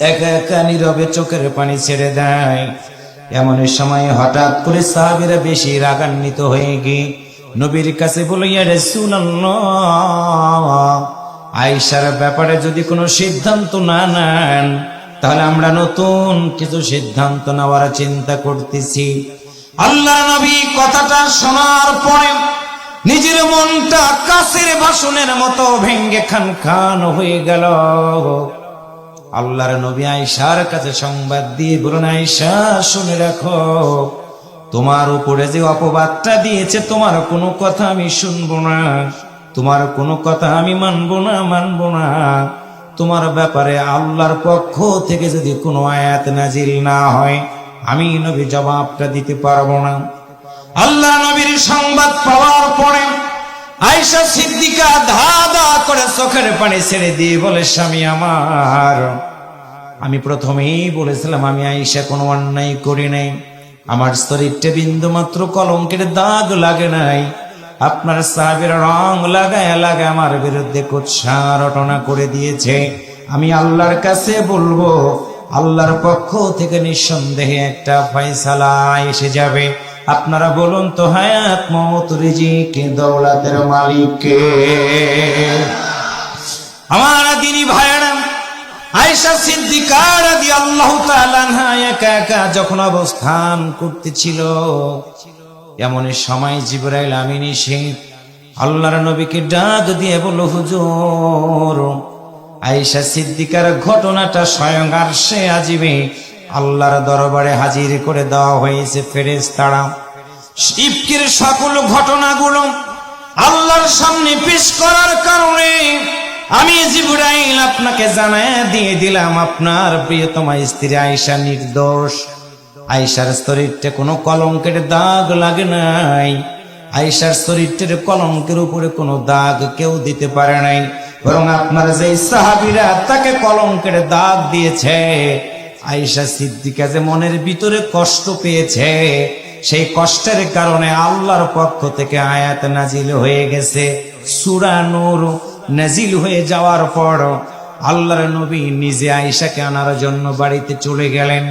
একা একা নীরবে চোখের পানি ছেড়ে দেয়। এমন সময় হঠাৎ করে সাহাবিরা বেশি রাগান্বিত হয়ে গিয়ে নবীর কাছে বলে ইয়ারে আইসার ব্যাপারে যদি কোনো সিদ্ধান্ত না নেন, তাহলে আমরা নতুন কিছু সিদ্ধান্ত নেওয়ার চিন্তা করতেছি। আল্লাহ নবী কথাটা শোনার পরে নিজের মনটা কাছের বাসনের মতো ভেঙ্গে খান খান হয়ে গেল। আল্লাহর নবী আয়সার কাছে সংবাদ দিয়ে বলুন আয়সা শুনে রাখো, তোমার উপরে যে অপবাদটা দিয়েছে, তোমার কোনো কথা আমি শুনব না। তোমার কোনো কথা আমি মানবো না মানবো না। তোমার ব্যাপারে আল্লাহর পক্ষ থেকে যদি কোনো আয়াত নাজিল না হয়, আমি নবী জবাবটা দিতে পারব না। আল্লাহ নবীর সংবাদ পাওয়ার পরে আয়সা সিদ্দিকা ধা ধা করে চোখের পানি ছেড়ে দিয়ে বলে, স্বামী আমার, আমি প্রথমেই বলেছিলাম, আমি আইসা কোনো অন্যায় করি নাই। আমার শরীরটা বিন্দু মাত্র কলঙ্কের দাগ লাগে নাই। আপনার সাহেবের রং লাগায় লাগায় আমার বিরুদ্ধে কুৎসা রটনা করে দিয়েছে। আমি আল্লাহর কাছে বলব, আল্লাহর পক্ষ থেকে নিঃসন্দেহে একটা ফয়সালা এসে যাবে। আপনারা বলুন তো, হায়াত মমত রিজিকে, দৌলাতের মালিককে। আমার দিনী ভাইয়েরা, আয়েশা সিদ্দিকা রাদিয়াল্লাহু তাআলা আনহা একা একা যখন অবস্থান করতেছিল, এমন সময় জিবরাইল আমিন এসে আল্লাহর নবীকে ডাক দিয়ে বলল, হুজুর, আয়েশা সিদ্দিকার ঘটনাটা স্বয়ং আর সে আজিবে আল্লাহর দরবারে হাজির করে দেওয়া হয়েছে ফেরেশতারা। ইফকের সকল ঘটনাগুলো আল্লাহর সামনে পেশ করার কারণে আমি জিবরাইল আপনাকে জানায় দিয়ে দিলাম, আপনার প্রিয়তমা স্ত্রী আয়েশা নির্দোষ। আয়েশার শরীরটা কোনো কলঙ্কের দাগ লাগে নাই। আয়েশার শরীরটার কলঙ্কের উপরে কোনো দাগ কেউ দিতে পারে নাই। বরং আপনার যে সাহাবিরা তাকে কলঙ্কের দাগ দিয়েছে আয়েশা সিদ্দিকা যে মনের ভিতরে কষ্ট পেয়েছে, সেই কষ্টের কারণে আল্লাহর পক্ষ থেকে আয়াত নাজিল হয়ে গেছে। সুরানুর নাজিল হয়ে যাওয়ার পর আল্লাহর নবী নিজে আয়েশাকে আনার জন্য বাড়িতে চলে গেলেন।